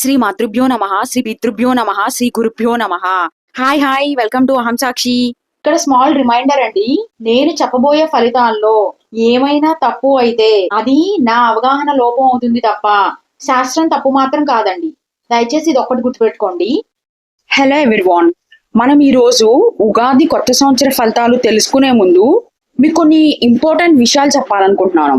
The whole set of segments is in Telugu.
శ్రీ మాతృభ్యో నమ శ్రీ పితృభ్యో నమ శ్రీ గురుభ్యో నమ. హాయ్ హాయ్ వెల్కమ్ టు అహం సాక్షి ఇక్కడ స్మాల్ రిమైండర్ అండి నేను చెప్పబోయే ఫలితాల్లో ఏమైనా తప్పు అయితే అది నా అవగాహన లోపం అవుతుంది తప్ప శాస్త్రం తప్పు మాత్రం కాదండి. దయచేసి ఇది ఒక్కటి గుర్తుపెట్టుకోండి. హలో ఎవ్రీవాన్ మనం ఈ రోజు ఉగాది కొత్త సంవత్సర ఫలితాలు తెలుసుకునే ముందు మీకు కొన్ని ఇంపార్టెంట్ విషయాలు చెప్పాలనుకుంటున్నాను.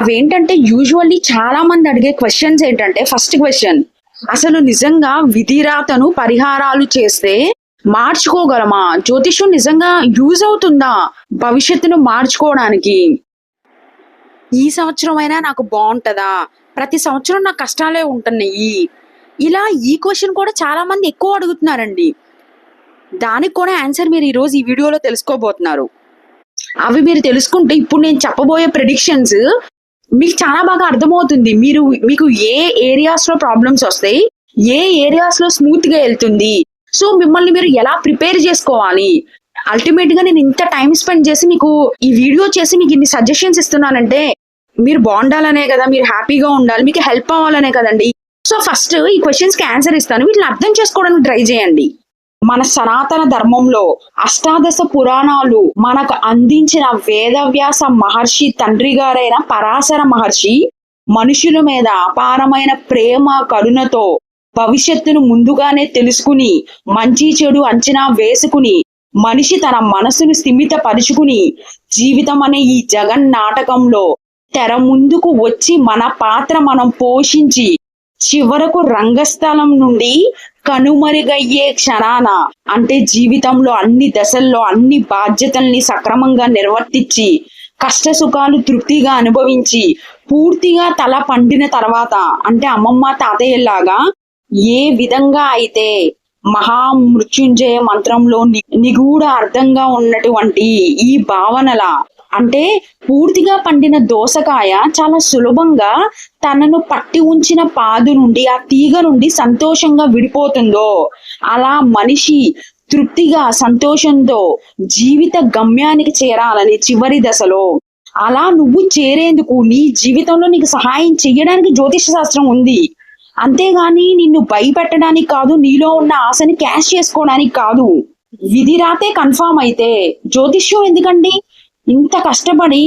అవేంటంటే యూజువల్లీ చాలా మంది అడిగే క్వశ్చన్స్ ఏంటంటే ఫస్ట్ క్వశ్చన్ అసలు నిజంగా విధిరాతను పరిహారాలు చేస్తే మార్చుకోగలమా? జ్యోతిష్యం నిజంగా యూజ్ అవుతుందా భవిష్యత్తును మార్చుకోవడానికి? ఈ సంవత్సరం అయినా నాకు బాగుంటుందా? ప్రతి సంవత్సరం నా కష్టాలే ఉంటున్నాయి. ఇలా ఈ క్వశ్చన్ కూడా చాలా మంది ఎక్కువ అడుగుతున్నారండి. దానికి కూడా ఆన్సర్ మీరు ఈరోజు ఈ వీడియోలో తెలుసుకోబోతున్నారు. అవి మీరు తెలుసుకుంటే ఇప్పుడు నేను చెప్పబోయే ప్రిడిక్షన్స్ మీకు చాలా బాగా అర్థమవుతుంది. మీరు మీకు ఏ ఏరియాస్లో ప్రాబ్లమ్స్ వస్తాయి ఏ ఏరియాస్లో స్మూత్గా వెళ్తుంది. సో మిమ్మల్ని మీరు ఎలా ప్రిపేర్ చేసుకోవాలి? అల్టిమేట్గా నేను ఇంత టైం స్పెండ్ చేసి మీకు ఈ వీడియో చేసి మీకు ఇన్ని సజెషన్స్ ఇస్తున్నానంటే మీరు బాగుండాలనే కదా మీరు హ్యాపీగా ఉండాలి మీకు హెల్ప్ అవ్వాలనే కదండి. సో ఫస్ట్ ఈ క్వశ్చన్స్కి ఆన్సర్ ఇస్తాను. వీటిని అర్థం చేసుకోవడానికి ట్రై చేయండి. మన సనాతన ధర్మంలో అష్టాదశ పురాణాలు మనకు అందించిన వేదవ్యాస మహర్షి తండ్రి గారైన పరాశర మహర్షి మనుషుల మీద అపారమైన ప్రేమ కరుణతో భవిష్యత్తును ముందుగానే తెలుసుకుని మంచి చెడు అంచనా వేసుకుని మనిషి తన మనసును స్థిమితపరుచుకుని జీవితం అనే ఈ జగన్ నాటకంలో తెర ముందుకు వచ్చి మన పాత్ర మనం పోషించి చివరకు రంగస్థలం నుండి కనుమరుగయ్యే క్షణాన అంటే జీవితంలో అన్ని దశల్లో అన్ని బాధ్యతల్ని సక్రమంగా నిర్వర్తించి కష్ట సుఖాలు తృప్తిగా అనుభవించి పూర్తిగా తల పండిన తర్వాత అంటే అమ్మమ్మ తాతయ్యలాగా ఏ విధంగా అయితే మహామృత్యుంజయ మంత్రంలో ని- నిగూఢ అర్థంగా ఉన్నటువంటి ఈ భావనల అంటే పూర్తిగా పండిన దోసకాయ చాలా సులభంగా తనను పట్టి ఉంచిన పాదు నుండి ఆ తీగ నుండి సంతోషంగా విడిపోతుందో అలా మనిషి తృప్తిగా సంతోషంతో జీవిత గమ్యానికి చేరాలని చివరి దశలో. అలా నువ్వు చేరేందుకు నీ జీవితంలో నీకు సహాయం చేయడానికి జ్యోతిష శాస్త్రం ఉంది. అంతేగాని నిన్ను భయపెట్టడానికి కాదు నీలో ఉన్న ఆశని క్యాష్ చేసుకోవడానికి కాదు. విధి రాతే కన్ఫామ్ అయితే జ్యోతిష్యం ఎందుకండి? ఇంత కష్టపడి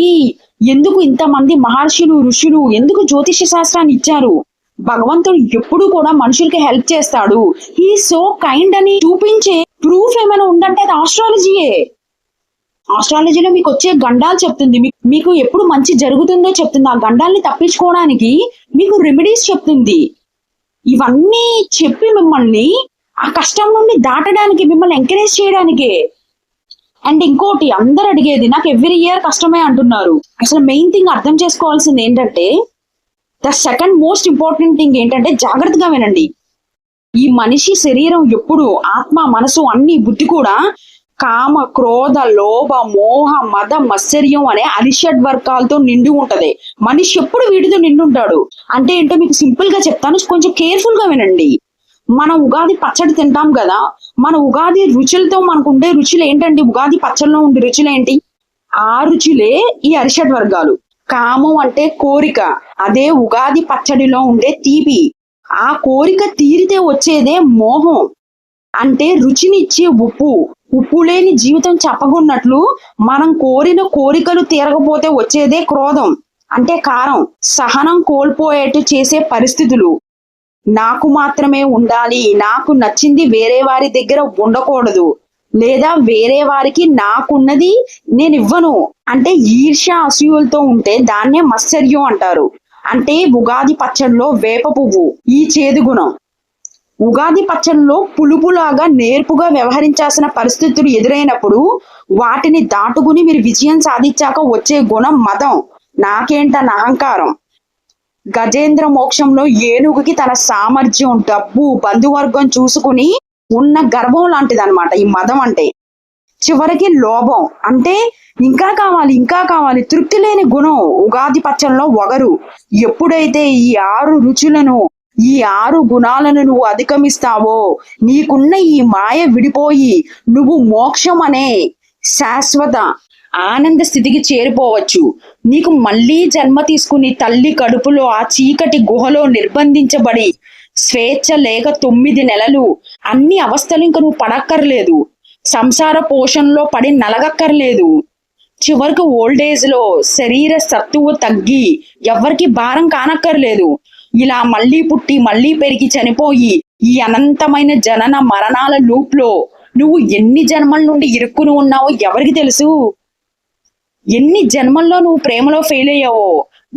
ఎందుకు ఇంతమంది మహర్షులు ఋషులు ఎందుకు జ్యోతిష శాస్త్రాన్ని ఇచ్చారు? భగవంతుడు ఎప్పుడు కూడా మనుషులకి హెల్ప్ చేస్తాడు. ఈ సో కైండ్ అని చూపించే ప్రూఫ్ ఏమైనా ఉందంటే అది ఆస్ట్రాలజీయే ఆస్ట్రాలజీలో మీకు వచ్చే గండాలు చెప్తుంది. మీకు ఎప్పుడు మంచి జరుగుతుందో చెప్తుంది. ఆ గండాల్ని తప్పించుకోవడానికి మీకు రెమెడీస్ చెప్తుంది. ఇవన్నీ చెప్పి మిమ్మల్ని ఆ కష్టం నుండి దాటడానికి మిమ్మల్ని ఎంకరేజ్ చేయడానికే. అండ్ ఇంకోటి అందరు అడిగేది నాకు ఎవ్రీ ఇయర్ కష్టమే అంటున్నారు. అసలు మెయిన్ థింగ్ అర్థం చేసుకోవాల్సింది ఏంటంటే the second most important thing ఏంటంటే జాగ్రత్తగా వినండి. ఈ మనిషి శరీరం ఎప్పుడు ఆత్మ మనసు అన్ని బుద్ధి కూడా కామ క్రోధ లోభ మోహ మద మత్సర్యం అనే అరిషడ్ వర్గాలతో నిండి ఉంటది. మనిషి ఎప్పుడు వీటితో నిండి ఉంటాడు. అంటే ఏంటో మీకు సింపుల్గా చెప్తాను కొంచెం కేర్ఫుల్గా వినండి. మనం ఉగాది పచ్చడి తింటాం కదా మన ఉగాది రుచులతో మనకు ఉండే రుచులు ఏంటండి? ఉగాది పచ్చడిలో ఉండే రుచులు ఏంటి? ఆ రుచులే ఈ అరిషడ్ వర్గాలు. కామం అంటే కోరిక అదే ఉగాది పచ్చడిలో ఉండే తీపి. ఆ కోరిక తీరితే వచ్చేదే మోహం. అంటే రుచినిచ్చే ఉప్పు. ఉప్పు లేని జీవితం చెప్పకున్నట్లు మనం కోరిన కోరికలు తీరకపోతే వచ్చేదే క్రోధం. అంటే కారం. సహనం కోల్పోయేట్టు చేసే పరిస్థితులు. నాకు మాత్రమే ఉండాలి. నాకు నచ్చింది వేరే వారి దగ్గర ఉండకూడదు. లేదా వేరే వారికి నాకున్నది నేను ఇవ్వను. అంటే ఈర్ష్య అసూయలతో ఉంటే దాన్నే మత్సర్యం అంటారు. అంటే ఉగాది పచ్చడిలో వేప పువ్వు ఈ చేదు గుణం. ఉగాది పచ్చడిలో పులుపులాగా నేర్పుగా వ్యవహరించాల్సిన పరిస్థితులు ఎదురైనప్పుడు వాటిని దాటుకుని మీరు విజయం సాధించాక వచ్చే గుణం మదం. నాకేంటన్న అహంకారం. గజేంద్ర మోక్షంలో ఏనుగుకి తన సామర్థ్యం డబ్బు బంధువర్గం చూసుకుని ఉన్న గర్వం లాంటిదన్నమాట ఈ మదం అంటే. చివరికి లోభం. అంటే ఇంకా కావాలి ఇంకా కావాలి. తృప్తి లేని గుణం. ఉగాది పచ్చంలో ఒగరు ఎప్పుడైతే ఈ ఆరు రుచులను ఈ ఆరు గుణాలను నువ్వు అధిగమిస్తావో నీకున్న ఈ మాయ విడిపోయి నువ్వు మోక్షం అనే శాశ్వత ఆనంద స్థితికి చేరిపోవచ్చు. నీకు మళ్ళీ జన్మ తీసుకుని తల్లి కడుపులో ఆ చీకటి గుహలో నిర్బంధించబడి స్వేచ్ఛ లేక తొమ్మిది నెలలు అన్ని అవస్థలు ఇంక నువ్వు పడక్కర్లేదు. సంసార పోషణలో పడి నలగక్కర్లేదు. చివరికి ఓల్డ్ ఏజ్లో శరీర సత్తువు తగ్గి ఎవరికి భారం కానక్కర్లేదు. ఇలా మళ్ళీ పుట్టి మళ్ళీ పెరిగి చనిపోయి ఈ అనంతమైన జనన మరణాల లూప్లో నువ్వు ఎన్ని జన్మల నుండి ఇరుక్కుని ఉన్నావో ఎవరికి తెలుసు? ఎన్ని జన్మల్లో నువ్వు ప్రేమలో ఫెయిల్ అయ్యావో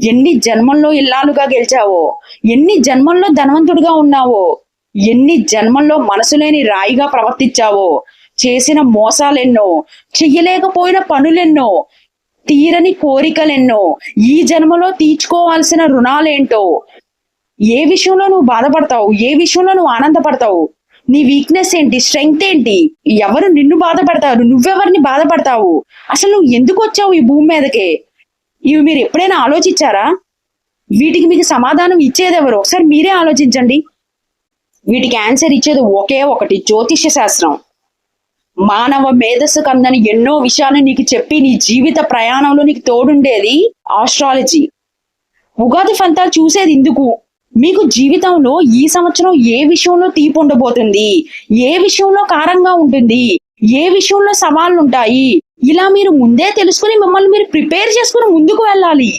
ఎన్ని జన్మల్లో ఇల్లాలుగా గెలిచావో ఎన్ని జన్మల్లో ధనవంతుడిగా ఉన్నావో ఎన్ని జన్మల్లో మనసు లేని రాయిగా ప్రవర్తించావో చేసిన మోసాలెన్నో చెయ్యలేకపోయిన పనులెన్నో తీరని కోరికలెన్నో ఈ జన్మలో తీర్చుకోవాల్సిన రుణాలేంటో ఏ విషయంలో నువ్వు బాధపడతావు ఏ విషయంలో నువ్వు ఆనందపడతావు నీ వీక్నెస్ ఏంటి? స్ట్రెంగ్త్ ఏంటి? ఎవరు నిన్ను బాధపడతారు? నువ్వెవరిని బాధపడతావు? అసలు నువ్వు ఎందుకు వచ్చావు ఈ భూమి మీదకి? ఇవి మీరు ఎప్పుడైనా ఆలోచించారా? వీటికి మీకు సమాధానం ఇచ్చేది ఎవరు ఒకసారి మీరే ఆలోచించండి. వీటికి ఆన్సర్ ఇచ్చేది ఒకే ఒకటి జ్యోతిష్య శాస్త్రం. మానవ మేధస్సు కందని ఎన్నో విషయాలు నీకు చెప్పి నీ జీవిత ప్రయాణంలో నీకు తోడుండేది ఆస్ట్రాలజీ ఉగాది ఫలితాలు చూసేది ఇందుకు. మీకు జీవితంలో ఈ సంవత్సరం ఏ విషయంలో తీపి ఉండబోతుంది? ఏ విషయంలో కారంగా ఉంటుంది? ఏ విషయంలో సవాళ్ళు ఉంటాయి? ఇలా మీరు ముందే తెలుసుకుని మిమ్మల్ని మీరు ప్రిపేర్ చేసుకుని ముందుకు వెళ్ళాలి.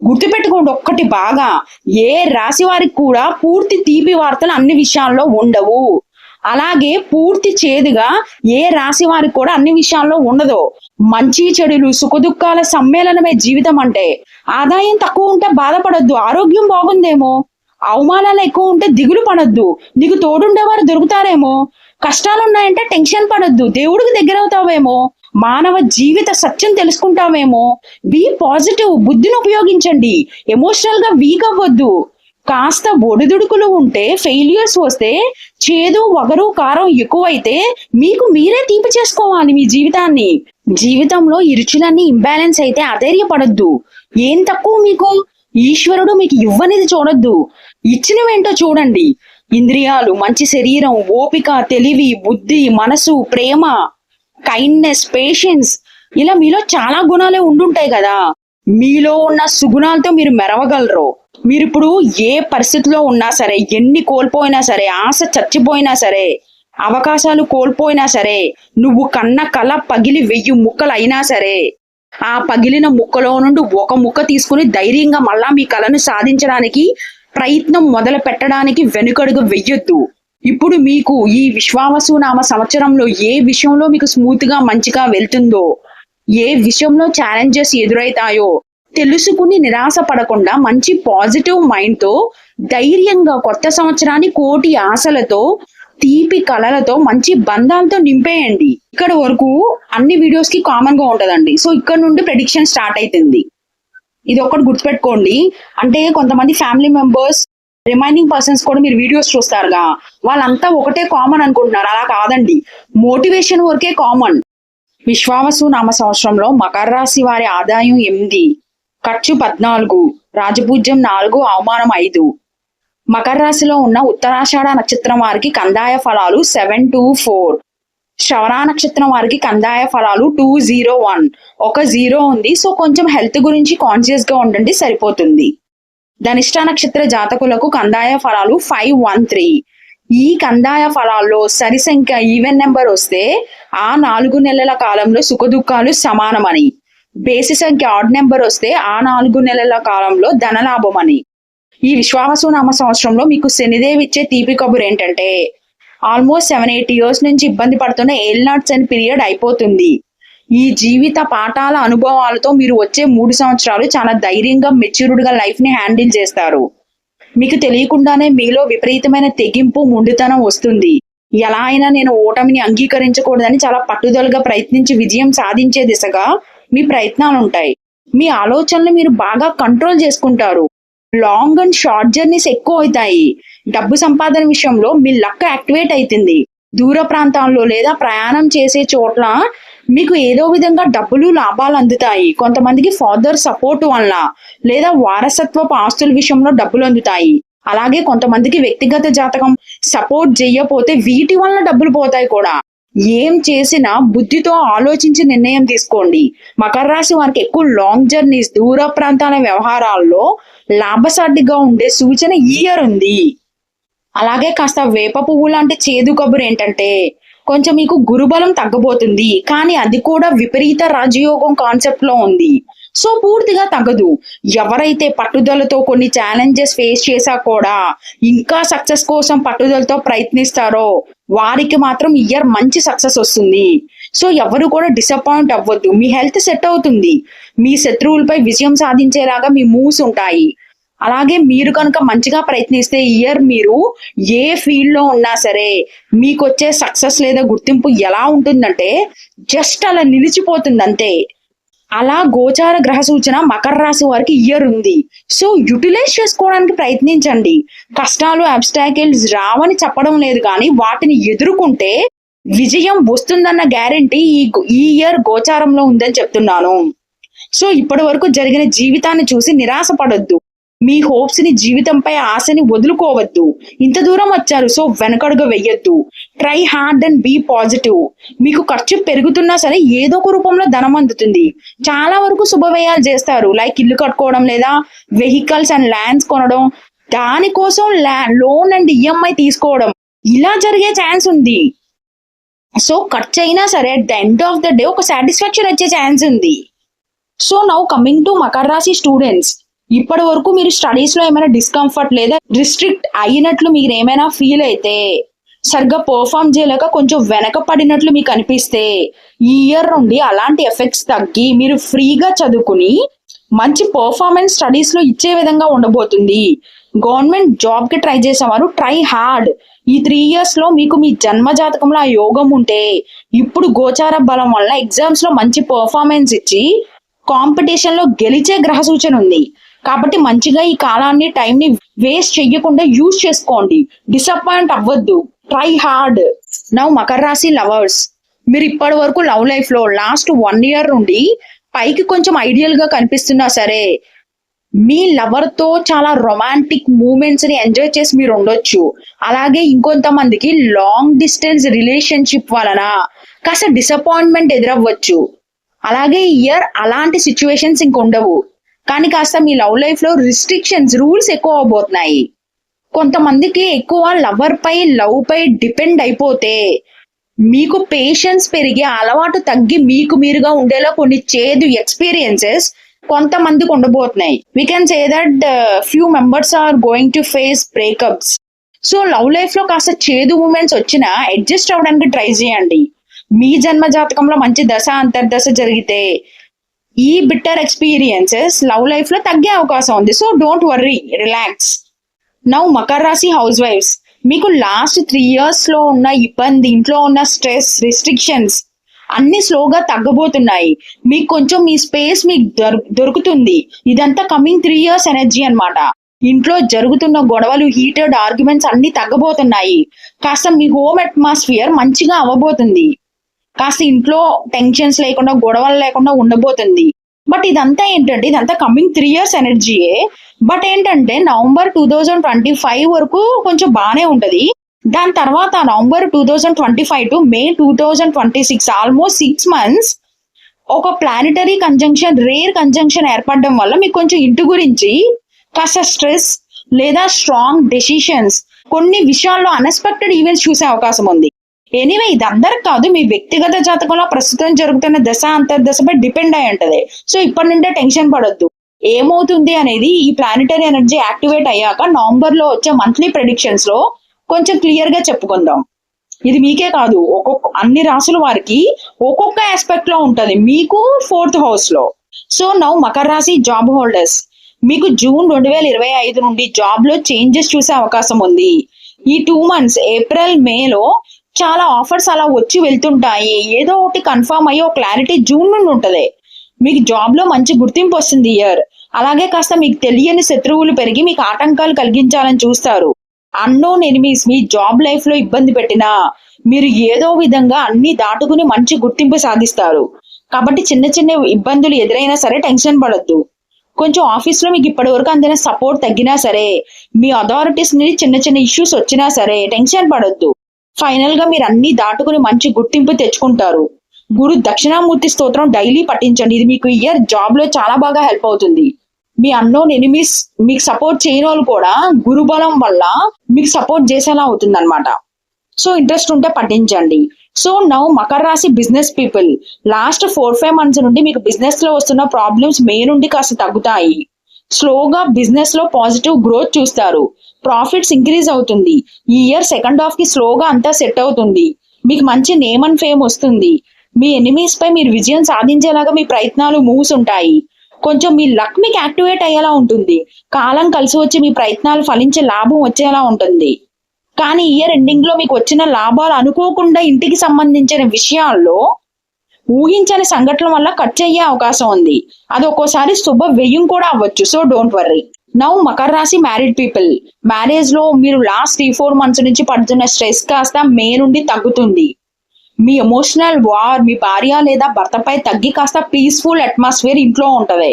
గుర్తుపెట్టుకోండి ఒక్కటి బాగా. ఏ రాశి వారికి కూడా పూర్తి తీపి వార్తలు అన్ని విషయాల్లో ఉండవు. అలాగే పూర్తి చేదుగా ఏ రాశి వారికి కూడా అన్ని విషయాల్లో ఉండదు. మంచి చెడులు సుఖదుఖాల సమ్మేళనమే జీవితం అంటే. ఆదాయం తక్కువ ఉంటే బాధపడొద్దు ఆరోగ్యం బాగుందేమో? అవమానాలు ఎక్కువ ఉంటే దిగులు పడొద్దు. నీకు తోడుండేవారు దొరుకుతారేమో. కష్టాలు ఉన్నాయంటే టెన్షన్ పడొద్దు. దేవుడికి దగ్గర అవుతావేమో మానవ జీవిత సత్యం తెలుసుకుంటావేమో. Be positive. బుద్ధిని ఉపయోగించండి. ఎమోషనల్గా వీక్ అవ్వద్దు. కాస్త ఒడిదుడుకులు ఉంటే ఫెయిల్యూర్స్ వస్తే చేదు వగరు కారం ఎక్కువైతే మీకు మీరే తీపి చేసుకోవాలి మీ జీవితాన్ని. జీవితంలో ఇరుచులన్నీ ఇంబ్యాలెన్స్ అయితే అధైర్యపడద్దు. ఏం తక్కువ మీకు? ఈశ్వరుడు మీకు ఇవ్వనిది చూడొద్దు. ఇచ్చినవేంటో చూడండి. ఇంద్రియాలు మంచి శరీరం ఓపిక తెలివి బుద్ధి మనసు ప్రేమ కైండ్నెస్ పేషెన్స్ ఇలా మీలో చాలా గుణాలే ఉండుంటాయి కదా. మీలో ఉన్న సుగుణాలతో మీరు మెరవగలరు. మీరు ఇప్పుడు ఏ పరిస్థితిలో ఉన్నా సరే ఎన్ని కోల్పోయినా సరే ఆశ చచ్చిపోయినా సరే అవకాశాలు కోల్పోయినా సరే నువ్వు కన్న కళ పగిలి వెయ్యి ముక్కలు అయినా సరే ఆ పగిలిన ముక్కలో నుండి ఒక ముక్క తీసుకుని ధైర్యంగా మళ్ళా మీ కళను సాధించడానికి ప్రయత్నం మొదలు పెట్టడానికి వెనుకడుగు వెయ్యొద్దు. ఇప్పుడు మీకు ఈ విశ్వావసు నామ సంవత్సరంలో ఏ విషయంలో మీకు స్మూత్గా మంచిగా వెళ్తుందో ఏ విషయంలో ఛాలెంజెస్ ఎదురైతాయో తెలుసుకుని నిరాశ పడకుండా మంచి పాజిటివ్ మైండ్తో ధైర్యంగా కొత్త సంవత్సరాన్ని కోటి ఆశలతో తీపి కళలతో మంచి బంధాలతో నింపేయండి. ఇక్కడ వరకు అన్ని వీడియోస్కి కామన్గా ఉంటదండి. సో ఇక్కడ నుండి ప్రెడిక్షన్ స్టార్ట్ అవుతుంది ఇది ఒక్కటి గుర్తుపెట్టుకోండి. అంటే కొంతమంది ఫ్యామిలీ మెంబర్స్ రిమైనింగ్ పర్సన్స్ కూడా మీరు వీడియోస్ చూస్తారుగా. వాళ్ళంతా ఒకటే కామన్ అనుకుంటున్నారు. అలా కాదండి. మోటివేషన్ వరకే కామన్ విశ్వావసు నామ సంవత్సరంలో మకర రాశి వారి ఆదాయం ఎనిమిది. ఖర్చు పద్నాలుగు. రాజపూజ్యం నాలుగు అవమానం ఐదు. మకర రాశిలో ఉన్న ఉత్తరాషాఢ నక్షత్రం వారికి కందాయ ఫలాలు సెవెన్ టూ ఫోర్. శ్రవణ నక్షత్రం వారికి కందాయ ఫలాలు టూ జీరో వన్. ఒక జీరో ఉంది. సో కొంచెం హెల్త్ గురించి కాన్షియస్గా ఉండండి సరిపోతుంది. ధనిష్ట నక్షత్ర జాతకులకు కందాయ ఫలాలు ఫైవ్ వన్ త్రీ. ఈ కందాయ ఫలాల్లో సరి సంఖ్య ఈవెన్ నెంబర్ వస్తే ఆ నాలుగు నెలల కాలంలో సుఖదుఖాలు సమానమని. బేసి సంఖ్య ఆడ్ నెంబర్ వస్తే ఆ నాలుగు నెలల కాలంలో ధనలాభం అని ఈ విశ్వావసు నామ సంవత్సరంలో మీకు శనిదేవి ఇచ్చే తీపి కబురు ఏంటంటే ఆల్మోస్ట్ సెవెన్ ఎయిట్ ఇయర్స్ నుంచి ఇబ్బంది పడుతున్న ఏల్నాట్స్ అని పీరియడ్ అయిపోతుంది. ఈ జీవిత పాఠాల అనుభవాలతో మీరు వచ్చే మూడు సంవత్సరాలు చాలా ధైర్యంగా మెచ్యూర్డ్గా లైఫ్ని హ్యాండిల్ చేస్తారు. మీకు తెలియకుండానే మీలో విపరీతమైన తెగింపు ముండితనం వస్తుంది. ఎలా అయినా నేను ఓటమిని అంగీకరించకూడదని చాలా పట్టుదలగా ప్రయత్నించి విజయం సాధించే దిశగా మీ ప్రయత్నాలు ఉంటాయి మీ ఆలోచనలు మీరు బాగా కంట్రోల్ చేసుకుంటారు. లాంగ్ అండ్ షార్ట్ జర్నీస్ ఎక్కువ అవుతాయి డబ్బు సంపాదన విషయంలో మీ లక్ యాక్టివేట్ అవుతుంది దూర ప్రాంతాల్లో లేదా ప్రయాణం చేసే చోట్ల మీకు ఏదో విధంగా డబ్బులు లాభాలు అందుతాయి. కొంతమందికి ఫాదర్ సపోర్ట్ వల్ల లేదా వారసత్వపు ఆస్తుల విషయంలో డబ్బులు అందుతాయి. అలాగే కొంతమందికి వ్యక్తిగత జాతకం సపోర్ట్ చేయకపోతే వీటి వల్ల డబ్బులు పోతాయి కూడా. ఏం చేసినా బుద్ధితో ఆలోచించి నిర్ణయం తీసుకోండి. మకర రాశి వారికి ఎక్కువ లాంగ్ జర్నీస్ దూర ప్రాంతాల వ్యవహారాల్లో లాభసాటిగా ఉండే సూచన ఇయర్ ఉంది. అలాగే కాస్త వేప పువ్వు లాంటి చేదు కబురు ఏంటంటే కొంచెం మీకు గురుబలం తగ్గబోతుంది. కానీ అది కూడా విపరీత రాజయోగం కాన్సెప్ట్లో ఉంది. సో పూర్తిగా తగ్గదు. ఎవరైతే పట్టుదలతో కొన్ని ఛాలెంజెస్ ఫేస్ చేసా కూడా ఇంకా సక్సెస్ కోసం పట్టుదలతో ప్రయత్నిస్తారో వారికి మాత్రం ఇయర్ మంచి సక్సెస్ వస్తుంది. సో ఎవరు కూడా డిసప్పాయింట్ అవ్వద్దు. మీ హెల్త్ సెట్ అవుతుంది. మీ శత్రువులపై విజయం సాధించేలాగా మీ మూవ్స్ ఉంటాయి. అలాగే మీరు కనుక మంచిగా ప్రయత్నిస్తే ఇయర్ మీరు ఏ ఫీల్డ్లో ఉన్నా సరే మీకు వచ్చే సక్సెస్ లేదా గుర్తింపు ఎలా ఉంటుందంటే జస్ట్ అలా నిలిచిపోతుంది అంతే అలా గోచార గ్రహ సూచన మకర రాశి వారికి ఇయర్ ఉంది. సో యుటిలైజ్ చేసుకోవడానికి ప్రయత్నించండి. కష్టాలు అబ్స్టాకిల్స్ రావని చెప్పడం లేదు కానీ వాటిని ఎదుర్కొంటే విజయం వస్తుందన్న గ్యారంటీ ఈ ఈ ఇయర్ గోచారంలో ఉందని చెప్తున్నాను. సో ఇప్పటి వరకు జరిగిన జీవితాన్ని చూసి నిరాశపడొద్దు. మీ హోప్స్ని జీవితంపై ఆశని వదులుకోవద్దు. ఇంత దూరం వచ్చారు సో వెనకడుగు వెయ్యొద్దు try hard and be positive మీకు ఖర్చు పెరుగుతున్నా సరే ఏదో ఒక రూపంలో ధనం అందుతుంది. చాలా వరకు శుభవ్యయాలు చేస్తారు. లైక్ ఇల్లు కట్టుకోవడం లేదా వెహికల్స్ అండ్ ల్యాండ్స్ కొనడం దానికోసం లోన్ అండ్ ఈఎంఐ తీసుకోవడం. ఇలా జరిగే ఛాన్స్ ఉంది. సో ఖర్చు అయినా సరే at the end of the day ఒక సాటిస్ఫాక్షన్ వచ్చే ఛాన్స్ ఉంది. So now coming to Makara rashi students ఇప్పటి వరకు మీరు స్టడీస్లో ఏమైనా డిస్కంఫర్ట్ లేదా రిస్ట్రిక్ట్ అయినట్లు మీరు ఏమైనా ఫీల్ అయితే సరిగ్గా పర్ఫామ్ చేయలేక కొంచెం వెనక పడినట్లు మీకు అనిపిస్తే ఈ ఇయర్ నుండి అలాంటి ఎఫెక్ట్స్ తగ్గి మీరు ఫ్రీగా చదువుకుని మంచి పర్ఫార్మెన్స్ స్టడీస్లో ఇచ్చే విధంగా ఉండబోతుంది. గవర్నమెంట్ జాబ్కి ట్రై చేసేవారు ట్రై హార్డ్ ఈ త్రీ ఇయర్స్లో మీకు మీ జన్మ జాతకంలో ఆ యోగం ఉంటే ఇప్పుడు గోచార బలం వల్ల ఎగ్జామ్స్లో మంచి పర్ఫార్మెన్స్ ఇచ్చి కాంపిటీషన్లో గెలిచే గ్రహ సూచన ఉంది. కాబట్టి మంచిగా ఈ కాలాన్ని టైం ని వేస్ట్ చెయ్యకుండా యూజ్ చేసుకోండి. డిసప్పాయింట్ అవ్వద్దు. ట్రై హార్డ్ నవ్ మకర రాశి లవర్స్ మీరు ఇప్పటి వరకు లవ్ లైఫ్లో లాస్ట్ వన్ ఇయర్ నుండి పైకి కొంచెం ఐడియల్గా కనిపిస్తున్నా సరే మీ లవర్తో చాలా రొమాంటిక్ మూమెంట్స్ని ఎంజాయ్ చేసి మీరు ఉండొచ్చు. అలాగే ఇంకొంతమందికి లాంగ్ డిస్టెన్స్ రిలేషన్షిప్ వలన కాస్త డిసప్పాయింట్మెంట్ ఎదురవ్వచ్చు. అలాగే ఇయర్ అలాంటి సిచ్యువేషన్స్ ఇంకొండవు కానీ కాస్త మీ లవ్ లైఫ్లో రిస్ట్రిక్షన్స్ రూల్స్ ఎక్కువ అవబోతున్నాయి. కొంతమందికి ఎక్కువ లవర్ పై లవ్ పై డిపెండ్ అయిపోతే మీకు పేషెన్స్ పెరిగి అలవాటు తగ్గి మీకు మీరుగా ఉండేలా కొన్ని చేదు ఎక్స్పీరియన్సెస్ కొంతమందికి ఉండబోతున్నాయి. We can say that few members are going to face breakups so love లైఫ్లో కాస్త చేదు మూమెంట్స్ వచ్చినా అడ్జస్ట్ అవ్వడానికి ట్రై చేయండి. మీ జన్మ జాతకంలో మంచి దశ అంతర్దశ జరిగితే ఈ బిట్టర్ ఎక్స్పీరియన్సెస్ లవ్ లైఫ్లో తగ్గే అవకాశం ఉంది. So don't worry relax now Makara rashi house వైఫ్స్ మీకు లాస్ట్ త్రీ ఇయర్స్లో ఉన్న ఇబ్బంది ఇంట్లో ఉన్న స్ట్రెస్ రిస్ట్రిక్షన్స్ అన్ని స్లోగా తగ్గబోతున్నాయి. మీకు కొంచెం మీ స్పేస్ మీకు దొరుకుతుంది. ఇదంతా కమింగ్ త్రీ ఇయర్స్ ఎనర్జీ అన్నమాట. ఇంట్లో జరుగుతున్న గొడవలు హీటెడ్ ఆర్గ్యుమెంట్స్ అన్ని తగ్గబోతున్నాయి. కాస్త మీ హోమ్ అట్మాస్ఫియర్ మంచిగా అవ్వబోతుంది. కాస్త ఇంట్లో టెన్షన్స్ లేకుండా గొడవలు లేకుండా ఉండబోతుంది. బట్ ఇదంతా ఏంటంటే ఇదంతా కమింగ్ త్రీ ఇయర్స్ ఎనర్జీయే బట్ ఏంటంటే November two thousand twenty five వరకు కొంచెం బాగానే ఉంటుంది. దాని తర్వాత November two thousand twenty five to May two thousand twenty six almost six months ఒక ప్లానిటరీ కంజంక్షన్ రేర్ కంజంక్షన్ ఏర్పడడం వల్ల మీకు కొంచెం ఇంటి గురించి కాస్త స్ట్రెస్ లేదా స్ట్రాంగ్ డెసిషన్స్ కొన్ని విషయాల్లో అన్ఎక్స్పెక్టెడ్ ఈవెంట్స్ చూసే అవకాశం ఉంది. ఎనీవే ఇది అందరికి కాదు మీ వ్యక్తిగత జాతకంలో ప్రస్తుతం జరుగుతున్న దశ అంతర్దశపై డిపెండ్ అయి ఉంటది. సో ఇప్పటి నుండే టెన్షన్ పడొద్దు. ఏమవుతుంది అనేది ఈ ప్లానిటరీ ఎనర్జీ యాక్టివేట్ అయ్యాక నవంబర్లో వచ్చే మంత్లీ ప్రెడిక్షన్స్లో కొంచెం క్లియర్గా చెప్పుకుందాం. ఇది మీకే కాదు ఒక్కొక్క అన్ని రాసుల వారికి ఒక్కొక్క ఆస్పెక్ట్లో ఉంటది. మీకు ఫోర్త్ హౌస్లో. సో నౌ మకర రాశి జాబ్ హోల్డర్స్ మీకు జూన్ రెండు వేల ఇరవై ఐదు నుండి జాబ్లో చేంజెస్ చూసే అవకాశం ఉంది. ఈ టూ మంత్స్ ఏప్రిల్ మేలో చాలా ఆఫర్స్ అలా వచ్చి వెళ్తుంటాయి. ఏదో ఒకటి కన్ఫర్మ్ అయ్యి ఒక క్లారిటీ జూన్ నుండి ఉంటది. మీకు జాబ్లో మంచి గుర్తింపు వస్తుంది ఇయర్ అలాగే కాస్త మీకు తెలియని శత్రువులు పెరిగి మీకు ఆటంకాలు కలిగించాలని చూస్తారు. అన్నోన్ ఎనిమీస్ మీ జాబ్ లైఫ్లో ఇబ్బంది పెట్టినా మీరు ఏదో విధంగా అన్ని దాటుకుని మంచి గుర్తింపు సాధిస్తారు. కాబట్టి చిన్న చిన్న ఇబ్బందులు ఎదురైనా సరే టెన్షన్ పడొద్దు. కొంచెం ఆఫీస్లో మీకు ఇప్పటి వరకు అందిన సపోర్ట్ తగ్గినా సరే మీ అథారిటీస్ నుండి చిన్న చిన్న ఇష్యూస్ వచ్చినా సరే టెన్షన్ పడొద్దు. ఫైనల్గా మీరు అన్ని దాటుకుని మంచి గుర్తింపు తెచ్చుకుంటారు. గురు దక్షిణామూర్తి స్తోత్రం డైలీ పఠించండి. ఇది మీకు ఇయర్ జాబ్లో చాలా బాగా హెల్ప్ అవుతుంది. మీ అన్నోన్ ఎనిమిస్ మీకు సపోర్ట్ చేయని వాళ్ళు కూడా గురుబలం వల్ల మీకు సపోర్ట్ చేసేలా అవుతుంది సో ఇంట్రెస్ట్ ఉంటే పఠించండి. So now Makara rashi business people last four five months నుండి మీకు బిజినెస్లో వస్తున్న ప్రాబ్లమ్స్ మే నుండి కాస్త తగ్గుతాయి. స్లోగా బిజినెస్లో పాజిటివ్ గ్రోత్ చూస్తారు. ప్రాఫిట్స్ ఇంక్రీజ్ అవుతుంది. ఈ ఇయర్ సెకండ్ హాఫ్కి స్లోగా అంతా సెట్ అవుతుంది. మీకు మంచి నేమ్ అండ్ ఫేమ్ వస్తుంది. మీ ఎనిమీస్ పై మీరు విజయం సాధించేలాగా మీ ప్రయత్నాలు మూవ్స్ ఉంటాయి. కొంచెం మీ లక్ మీకు యాక్టివేట్ అయ్యేలా ఉంటుంది. కాలం కలిసి వచ్చి మీ ప్రయత్నాలు ఫలించే లాభం వచ్చేలా ఉంటుంది. కానీ ఇయర్ ఎండింగ్లో మీకు వచ్చిన లాభాలు అనుకోకుండా ఇంటికి సంబంధించిన విషయాల్లో ఊహించని సంఘటన వల్ల ఖర్చు అయ్యే అవకాశం ఉంది. అది ఒక్కోసారి శుభ వ్యయం కూడా అవ్వచ్చు. So don't worry now Makara రాశి మ్యారీడ్ పీపుల్ మ్యారేజ్లో మీరు లాస్ట్ త్రీ ఫోర్ మంత్స్ నుంచి పడుతున్న స్ట్రెస్ కాస్త మే నుండి తగ్గుతుంది. మీ ఎమోషనల్ వార్ మీ భార్య లేదా భర్తపై తగ్గి కాస్త పీస్ఫుల్ అట్మాస్ఫియర్ ఇంట్లో ఉంటుంది.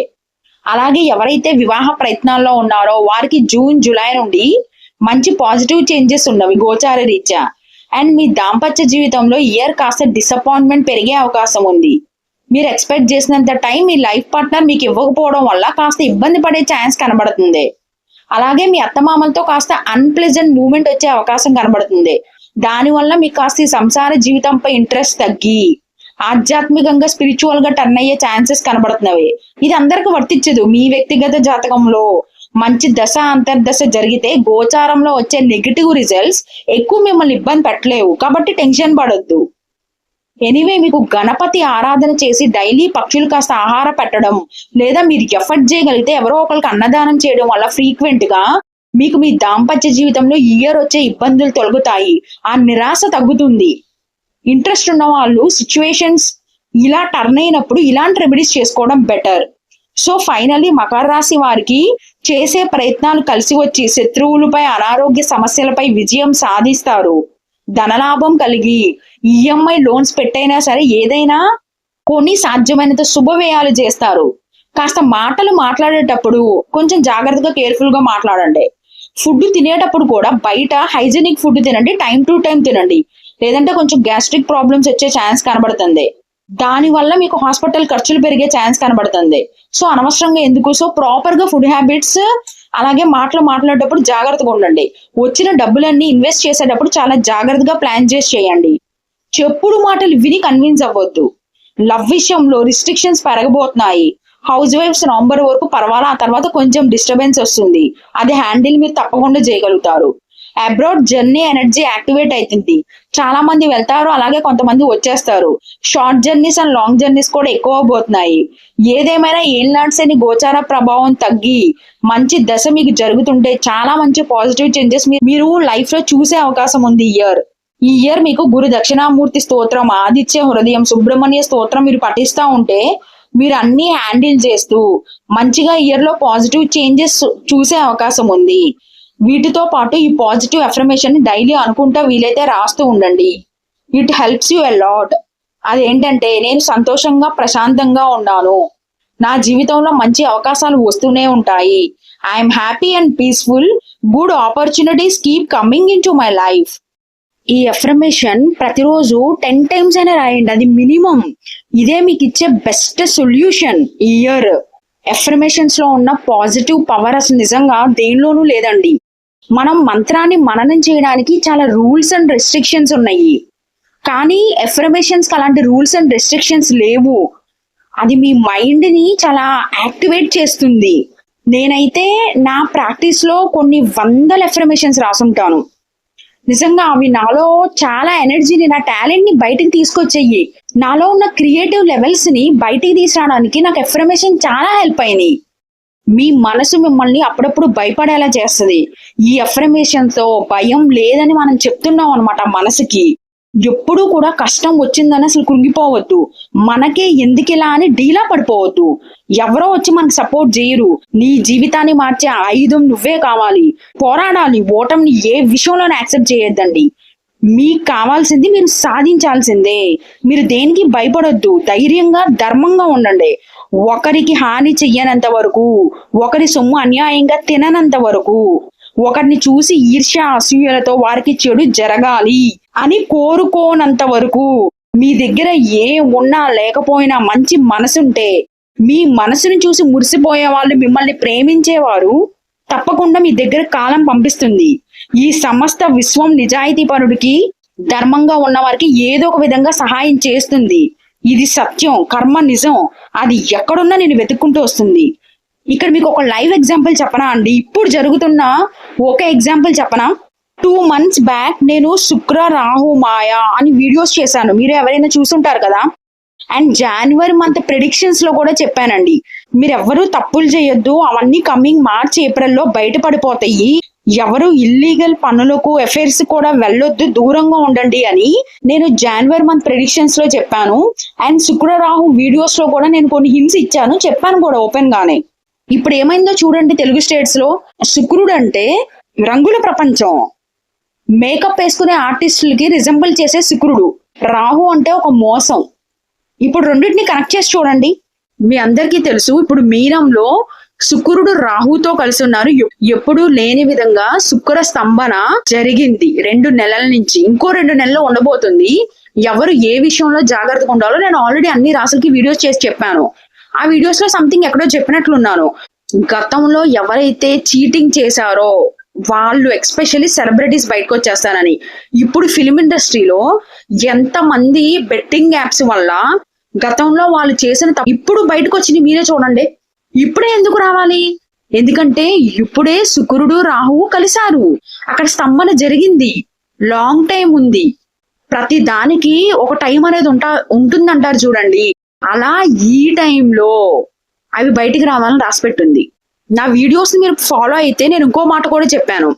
అలాగే ఎవరైతే వివాహ ప్రయత్నాల్లో ఉన్నారో వారికి జూన్ జూలై నుండి మంచి పాజిటివ్ చేంజెస్ ఉన్నవి గోచార రీత్యా. అండ్ మీ దాంపత్య జీవితంలో ఇయర్ కాస్త డిసప్పాయింట్మెంట్ పెరిగే అవకాశం ఉంది. మీరు ఎక్స్పెక్ట్ చేసినంత టైం మీ లైఫ్ పార్ట్నర్ మీకు ఇవ్వకపోవడం వల్ల కాస్త ఇబ్బంది పడే ఛాన్స్ కనబడుతుంది. అలాగే మీ అత్తమామలతో కాస్త అన్ప్లెజెంట్ మూమెంట్ వచ్చే అవకాశం కనబడుతుంది. దానివల్ల మీకు కాస్త ఈ సంసార జీవితంపై ఇంట్రెస్ట్ తగ్గి ఆధ్యాత్మికంగా స్పిరిచువల్గా టర్న్ అయ్యే ఛాన్సెస్ కనబడుతున్నవి. ఇది అందరికి వర్తించదు. మీ వ్యక్తిగత జాతకంలో మంచి దశ అంతర్దశ జరిగితే గోచారంలో వచ్చే నెగిటివ్ రిజల్ట్స్ ఎక్కువ మిమ్మల్ని ఇబ్బంది పెట్టలేవు. కాబట్టి టెన్షన్ పడొద్దు. ఎనీవే మీకు గణపతి ఆరాధన చేసి డైలీ పక్షులు కాస్త ఆహార పెట్టడం లేదా మీరు ఎఫర్ట్ చేయగలిగితే ఎవరో ఒకరికి అన్నదానం చేయడం వల్ల ఫ్రీక్వెంట్గా మీకు మీ దాంపత్య జీవితంలో ఇయర్ వచ్చే ఇబ్బందులు తొలగుతాయి. ఆ నిరాశ తగ్గుతుంది. ఇంట్రెస్ట్ ఉన్న వాళ్ళు సిచ్యువేషన్స్ ఇలా టర్న్ అయినప్పుడు ఇలాంటి రెమెడీస్ చేసుకోవడం బెటర్ సో ఫైనలీ మకర రాశి వారికి చేసే ప్రయత్నాలు కలిసి వచ్చి శత్రువులపై అనారోగ్య సమస్యలపై విజయం సాధిస్తారు. ధనలాభం కలిగి ఈఎంఐ లోన్స్ పెట్టైనా సరే ఏదైనా కొని సాధ్యమైనంత శుభవ్యయాలు చేస్తారు. కాస్త మాటలు మాట్లాడేటప్పుడు కొంచెం జాగ్రత్తగా కేర్ఫుల్గా మాట్లాడండి. ఫుడ్ తినేటప్పుడు కూడా బయట హైజీనిక్ ఫుడ్ తినండి టైం టు టైం తినండి. లేదంటే కొంచెం గ్యాస్ట్రిక్ ప్రాబ్లమ్స్ వచ్చే ఛాన్స్ కనబడుతుంది. దాని వల్ల మీకు హాస్పిటల్ ఖర్చులు పెరిగే ఛాన్స్ కనబడుతుంది. సో అనవసరంగా ఎందుకు? సో ప్రాపర్గా ఫుడ్ హ్యాబిట్స్ అలాగే మాటలు మాట్లాడేటప్పుడు జాగ్రత్తగా ఉండండి. వచ్చిన డబ్బులన్నీ ఇన్వెస్ట్ చేసేటప్పుడు చాలా జాగ్రత్తగా ప్లాన్ చేసి చేయండి. చెప్పుడు మాటలు విని కన్విన్స్ అవ్వద్దు. లవ్ విషయంలో రిస్ట్రిక్షన్స్ పెరగబోతున్నాయి. హౌస్ వైఫ్స్ నవంబర్ వరకు పర్వాలా? ఆ తర్వాత కొంచెం డిస్టర్బెన్స్ వస్తుంది. అది హ్యాండిల్ మీరు తప్పకుండా చేయగలుగుతారు. అబ్రాడ్ జర్నీ ఎనర్జీ యాక్టివేట్ అవుతుంది. చాలా మంది వెళ్తారు అలాగే కొంతమంది వచ్చేస్తారు. Short journeys and long journeys కూడా ఎక్కువ పోతున్నాయి ఏదేమైనా ఏం లాంటి గోచార ప్రభావం తగ్గి మంచి దశ మీకు జరుగుతుంటే చాలా మంచి పాజిటివ్ చేంజెస్ మీరు లైఫ్లో చూసే అవకాశం ఉంది ఇయర్ ఈ ఇయర్ మీకు గురు దక్షిణామూర్తి స్తోత్రం ఆదిత్య హృదయం సుబ్రహ్మణ్య స్తోత్రం మీరు పఠిస్తూ ఉంటే మీరు అన్ని హ్యాండిల్ చేస్తూ మంచిగా ఇయర్లో పాజిటివ్ చేంజెస్ చూసే అవకాశం ఉంది. వీటితో పాటు ఈ పాజిటివ్ అఫర్మేషన్ని డైలీ అనుకుంటా వీలైతే రాస్తూ ఉండండి. ఇట్ హెల్ప్స్ యూ లాట్ అదేంటంటే నేను సంతోషంగా ప్రశాంతంగా ఉన్నాను. నా జీవితంలో మంచి అవకాశాలు వస్తూనే ఉంటాయి. I'm happy and peaceful good opportunities keep coming in to my life ఈ అఫర్మేషన్ ప్రతిరోజు టెన్ టైమ్స్ అయినా రాయండి. అది మినిమం ఇదే మీకు ఇచ్చే బెస్ట్ సొల్యూషన్ ఈ ఇయర్ ఎఫర్మేషన్స్లో ఉన్న పాజిటివ్ పవర్ అసలు నిజంగా దేనిలోనూ లేదండి. మనం మంత్రాన్ని మననం చేయడానికి చాలా రూల్స్ అండ్ రెస్ట్రిక్షన్స్ ఉన్నాయి. కానీ ఎఫర్మేషన్స్ అలాంటి రూల్స్ అండ్ రెస్ట్రిక్షన్స్ లేవు. అది మీ మైండ్ని చాలా యాక్టివేట్ చేస్తుంది. నేనైతే నా ప్రాక్టీస్లో కొన్ని వందల ఎఫర్మేషన్స్ రాసుంటాను. నిజంగా అవి నాలో చాలా ఎనర్జీని నా టాలెంట్ని బయటికి తీసుకొచ్చేయి. నాలో ఉన్న క్రియేటివ్ లెవెల్స్ని బయటికి తీసుకురావడానికి నాకు ఎఫర్మేషన్ చాలా హెల్ప్ అయినాయి. మీ మనసు మిమ్మల్ని అప్పుడప్పుడు భయపడేలా చేస్తుంది. ఈ ఎఫర్మేషన్తో భయం లేదని మనం చెప్తున్నాం అనమాట మనసుకి. ఎప్పుడూ కూడా కష్టం వచ్చిందని అసలు కృంగిపోవద్దు. మనకే ఎందుకిలా అని డీలా పడిపోవద్దు. ఎవరో వచ్చి మనకు సపోర్ట్ చేయరు. నీ జీవితాన్ని మార్చే ఆయుధం నువ్వే కావాలి. పోరాడాలి. ఓటమిని ఏ విషయంలోనే యాక్సెప్ట్ చేయొద్దండి. మీకు కావాల్సింది మీరు సాధించాల్సిందే. మీరు దేనికి భయపడొద్దు. ధైర్యంగా ధర్మంగా ఉండండి. ఒకరికి హాని చెయ్యనంత వరకు ఒకరి సొమ్ము అన్యాయంగా తిననంత వరకు ఒకరిని చూసి ఈర్ష్య అసూయలతో వారికి చెడు జరగాలి. అని కోరుకోనంత వరకు మీ దగ్గర ఏ ఉన్నా లేకపోయినా మంచి మనసుంటే మీ మనసును చూసి మురిసిపోయే వాళ్ళు మిమ్మల్ని ప్రేమించేవారు తప్పకుండా మీ దగ్గర కాలం పంపిస్తుంది. ఈ సమస్త విశ్వం నిజాయితీ పరుడికి ధర్మంగా ఉన్న వారికి ఏదో ఒక విధంగా సహాయం చేస్తుంది. ఇది సత్యం కర్మ నిజం. అది ఎక్కడున్నా నేను వెతుక్కుంటూ వస్తుంది. ఇక్కడ మీకు ఒక లైవ్ ఎగ్జాంపుల్ చెప్పనా అండి? ఇప్పుడు జరుగుతున్న ఒక ఎగ్జాంపుల్ చెప్పనా? టూ మంత్స్ బ్యాక్ నేను శుక్ర రాహు మాయ అని వీడియోస్ చేశాను. మీరు ఎవరైనా చూసుంటారు కదా? అండ్ జనవరి మంత్ ప్రిడిక్షన్స్లో కూడా చెప్పానండి. మీరు ఎవరు తప్పులు చేయొద్దు. అవన్నీ కమింగ్ మార్చ్ ఏప్రిల్లో బయటపడిపోతాయి. ఎవరు ఇల్లీగల్ పనులకు ఎఫైర్స్ కూడా వెళ్ళొద్దు. దూరంగా ఉండండి అని నేను జనవరి మంత్ ప్రిడిక్షన్స్లో చెప్పాను. అండ్ శుక్ర రాహు వీడియోస్లో కూడా నేను కొన్ని హింట్స్ ఇచ్చాను. చెప్పాను కూడా ఓపెన్ గానే. ఇప్పుడు ఏమైందో చూడండి తెలుగు స్టేట్స్లో. శుక్రుడు అంటే రంగుల ప్రపంచం. మేకప్ వేసుకునే ఆర్టిస్టులకి రిజెంబుల్ చేసే శుక్రుడు. రాహు అంటే ఒక మోసం. ఇప్పుడు రెండింటిని కనెక్ట్ చేసి చూడండి. మీ అందరికీ తెలుసు ఇప్పుడు మీనంలో శుక్రుడు రాహుతో కలిసి ఉన్నారు. ఎప్పుడు లేని విధంగా శుక్ర స్తంభన జరిగింది. రెండు నెలల నుంచి ఇంకో రెండు నెలలు ఉండబోతుంది. ఎవరు ఏ విషయంలో జాగ్రత్తగా ఉండాలో నేను ఆల్రెడీ అన్ని రాసులకి వీడియోస్ చేసి చెప్పాను. ఆ వీడియోస్లో సంథింగ్ ఎక్కడో చెప్పినట్లున్నాను. గతంలో ఎవరైతే చీటింగ్ చేశారో వాళ్ళు ఎక్స్పెషల్లీ సెలబ్రిటీస్ బయటకు వచ్చేస్తారని ఇప్పుడు ఫిలిం ఇండస్ట్రీలో ఎంత మంది బెట్టింగ్ యాప్స్ వల్ల గతంలో వాళ్ళు చేసిన ఇప్పుడు బయటకు వచ్చింది మీరే చూడండి. ఇప్పుడే ఎందుకు రావాలి? ఎందుకంటే ఇప్పుడే శుక్రుడు రాహువు కలిశారు. అక్కడ స్తంభన జరిగింది. లాంగ్ టైం ఉంది. ప్రతి దానికి ఒక టైం అనేది ఉంటా ఉంటుందంటారు చూడండి. అలా ఈ టైంలో అవి బయటికి రావాలని రాసిపెట్టుంది నా వీడియోస్ మీరు ఫాలో అయితే నేను ఇంకో మాట కూడా చెప్పాను.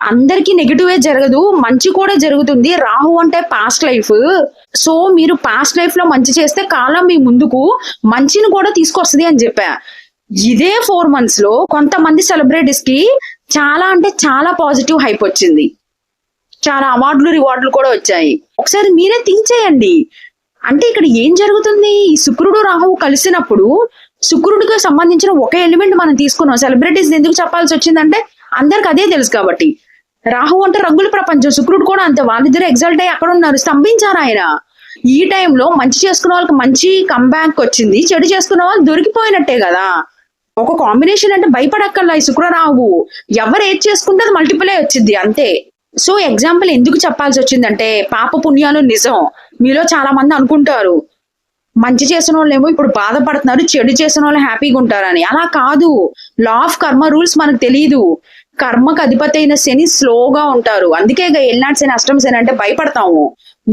అందరికీ నెగిటివే జరగదు మంచి కూడా జరుగుతుంది. రాహు అంటే పాస్ట్ లైఫ్ సో మీరు పాస్ట్ లైఫ్లో మంచి చేస్తే కాలం మీ ముందుకు మంచిని కూడా తీసుకొస్తుంది అని చెప్పా. ఇదే ఫోర్ మంత్స్లో కొంతమంది సెలబ్రిటీస్కి చాలా అంటే చాలా పాజిటివ్ హైప్ వచ్చింది. చాలా అవార్డులు రివార్డులు కూడా వచ్చాయి. ఒకసారి మీరే థింక్ చేయండి. అంటే ఇక్కడ ఏం జరుగుతుంది? ఈ శుక్రుడు రాహువు కలిసినప్పుడు శుక్రుడికి సంబంధించిన ఒక ఎలిమెంట్ మనం తీసుకున్నాం. సెలబ్రిటీస్ ఎందుకు చెప్పాల్సి వచ్చిందంటే అందరికి అదే తెలుసు కాబట్టి. రాహు అంటే రంగుల ప్రపంచం. శుక్రుడు కూడా అంతే. వాళ్ళిద్దరు ఎగ్జల్ట్ అయ్యి అక్కడ ఉన్నారు. స్తంభించారు ఆయన. ఈ టైంలో మంచి చేసుకున్న వాళ్ళకి మంచి కంబ్యాక్ వచ్చింది. చెడు చేసుకున్న వాళ్ళు దొరికిపోయినట్టే కదా. ఒక కాంబినేషన్ అంటే భయపడక్కర్లా ఈ శుక్రరాహు ఎవరు ఏది చేసుకుంటే అది మల్టిపులే వచ్చింది. అంతే. సో ఎగ్జాంపుల్ ఎందుకు చెప్పాల్సి వచ్చిందంటే పాప పుణ్యాలు నిజం. మీలో చాలా మంది అనుకుంటారు. మంచి చేసిన వాళ్ళేమో ఇప్పుడు బాధపడుతున్నారు చెడు చేసిన వాళ్ళు హ్యాపీగా ఉంటారని. అలా కాదు. లా ఆఫ్ కర్మ రూల్స్ మనకు తెలియదు కర్మకు అధిపతి అయిన శని స్లోగా ఉంటారు. అందుకే ఇక ఎల్నాటి శని అష్టమ శని అంటే భయపడతాము.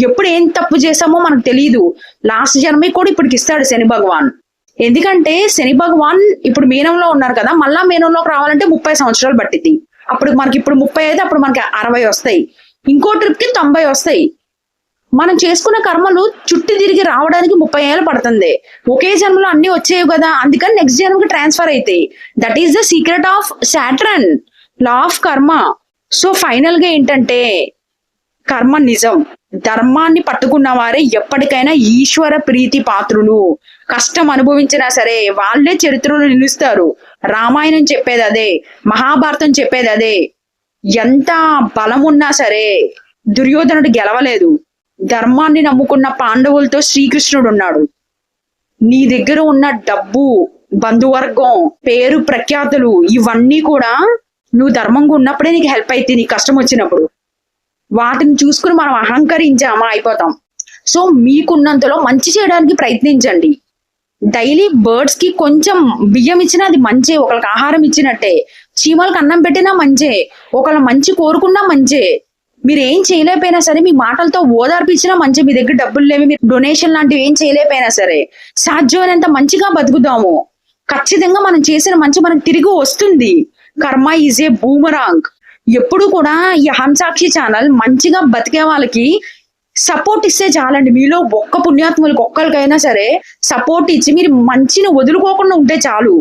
ఎప్పుడు ఏం తప్పు చేసామో మనకు తెలియదు లాస్ట్ జన్మే కూడా ఇప్పటికి ఇస్తాడు శని భగవాన్. ఎందుకంటే శని భగవాన్ ఇప్పుడు మీనంలో ఉన్నారు కదా మళ్ళా మీనంలోకి రావాలంటే ముప్పై సంవత్సరాలు పట్టింది అప్పుడు మనకి ఇప్పుడు ముప్పై అయితే అప్పుడు మనకి అరవై వస్తాయి. ఇంకో ట్రిప్కి తొంభై వస్తాయి. మనం చేసుకున్న కర్మలు చుట్టి తిరిగి రావడానికి ముప్పై ఏళ్ళు పడుతుంది. ఒకే జన్మలో అన్ని వచ్చేవి కదా? అందుకని నెక్స్ట్ జన్మకి ట్రాన్స్ఫర్ అవుతాయి that is the secret of Saturn law of karma so ఫైనల్గా ఏంటంటే కర్మ నిజం. ధర్మాన్ని పట్టుకున్న వారే ఎప్పటికైనా ఈశ్వర ప్రీతి పాత్రులు. కష్టం అనుభవించినా సరే వాళ్ళే చరిత్రలో నిలుస్తారు. రామాయణం చెప్పేది అదే. మహాభారతం చెప్పేది అదే. ఎంత బలం ఉన్నా సరే దుర్యోధనుడు గెలవలేదు. ధర్మాన్ని నమ్ముకున్న పాండవులతో శ్రీకృష్ణుడు ఉన్నాడు. నీ దగ్గర ఉన్న డబ్బు బంధువర్గం పేరు ప్రఖ్యాతులు ఇవన్నీ కూడా నువ్వు ధర్మంగా ఉన్నప్పుడే నీకు హెల్ప్ అయితే నీకు కష్టం వచ్చినప్పుడు. వాటిని చూసుకుని మనం అహంకరించామా అయిపోతాం. సో మీకున్నంతలో మంచి చేయడానికి ప్రయత్నించండి. డైలీ బర్డ్స్కి కొంచెం బియ్యం ఇచ్చినా అది మంచే ఒకళ్ళకి ఆహారం ఇచ్చినట్టే. చీమలకు అన్నం పెట్టినా మంచే ఒకళ్ళ మంచి కోరుకున్నా మంచే. మీరు ఏం చేయలేకపోయినా సరే మీ మాటలతో ఓదార్పించినా మంచి మీ దగ్గర డబ్బులు లేవి మీరు డొనేషన్ లాంటివి ఏం చేయలేకపోయినా సరే సాధ్యమైనంత మంచిగా బతుకుదాము ఖచ్చితంగా మనం చేసిన మంచి మనకు తిరిగి వస్తుంది. కర్మ ఈజ్ ఏ బూమరాంగ్. ఎప్పుడు కూడా ఈ హంసాక్షి ఛానల్ మంచిగా బతికే వాళ్ళకి సపోర్ట్ ఇస్తే చాలండి. మీలో ఒక్క పుణ్యాత్ములకు ఒక్కరికైనా సరే సపోర్ట్ ఇచ్చి మీరు మంచిని వదులుకోకుండా ఉంటే చాలు.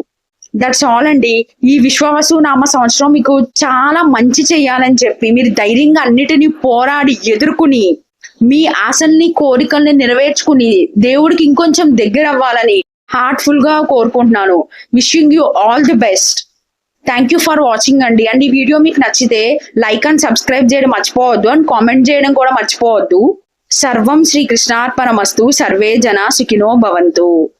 దట్స్ ఆల్ అండి. ఈ విశ్వావసు నామ సంవత్సరం మీకు చాలా మంచి చేయాలని చెప్పి మీరు ధైర్యంగా అన్నిటినీ పోరాడి ఎదుర్కొని మీ ఆశల్ని కోరికల్ని నెరవేర్చుకుని దేవుడికి ఇంకొంచెం దగ్గర అవ్వాలని హార్ట్ఫుల్గా కోరుకుంటున్నాను. Wishing you all the best thank you for watching అండి. అండ్ ఈ వీడియో మీకు నచ్చితే లైక్ అండ్ సబ్స్క్రైబ్ చేయడం మర్చిపోవద్దు. అండ్ కామెంట్ చేయడం కూడా మర్చిపోవద్దు. సర్వం శ్రీ కృష్ణార్పణమస్తు. సర్వే జన సుఖినో భవంతు.